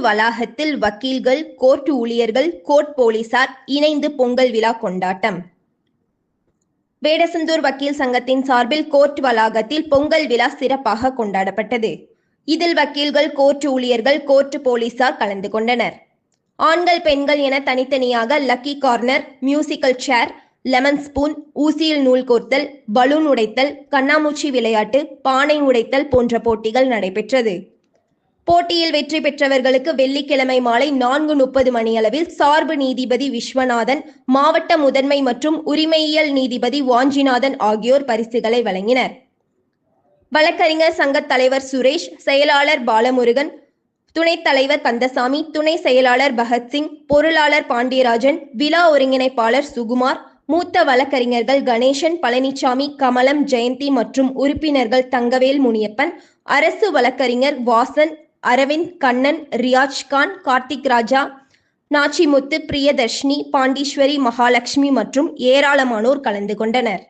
வளாகத்தில் வக்கீல்கள் கோர்ட் ஊழியர்கள் கோர்ட் போலீசார் இணைந்து பொங்கல் விழா கொண்டாட்டம். வேடசந்தூர் வக்கீல் சங்கத்தின் சார்பில் கோர்ட் வளாகத்தில் பொங்கல் விழா சிறப்பாக கொண்டாடப்பட்டது. இதில் வக்கீல்கள் கோர்ட் ஊழியர்கள் கோர்ட் போலீசார் கலந்து கொண்டனர். ஆண்கள் பெண்கள் என தனித்தனியாக lucky corner musical chair lemon spoon ஊசியில் நூல் கோர்த்தல் பலூன் உடைத்தல் கண்ணாமூச்சி விளையாட்டு பானை உடைத்தல் போன்ற போட்டிகள் நடைபெற்றது. போட்டியில் வெற்றி பெற்றவர்களுக்கு வெள்ளிக்கிழமை மாலை நான்கு முப்பது மணியளவில் சார்பு நீதிபதி விஸ்வநாதன் மாவட்ட முதன்மை மற்றும் உரிமையியல் நீதிபதி வாஞ்சிநாதன் ஆகியோர் பரிசுகளை வழங்கினர். வழக்கறிஞர் சங்கத் தலைவர் சுரேஷ் செயலாளர் பாலமுருகன் துணைத் தலைவர் கந்தசாமி துணை செயலாளர் பகத்சிங் பொருளாளர் பாண்டியராஜன் விழா ஒருங்கிணைப்பாளர் சுகுமார் மூத்த வழக்கறிஞர்கள் கணேசன் பழனிசாமி கமலம் ஜெயந்தி மற்றும் உறுப்பினர்கள் தங்கவேல் முனியப்பன் அரசு வழக்கறிஞர் வாசன் அரவிந்த் கண்ணன் ரியாஜ் கான் கார்த்திக் ராஜா நாச்சிமுத்து பிரியதர்ஷினி பாண்டீஸ்வரி மகாலட்சுமி மற்றும் ஏராளமானோர் கலந்து கொண்டனர்.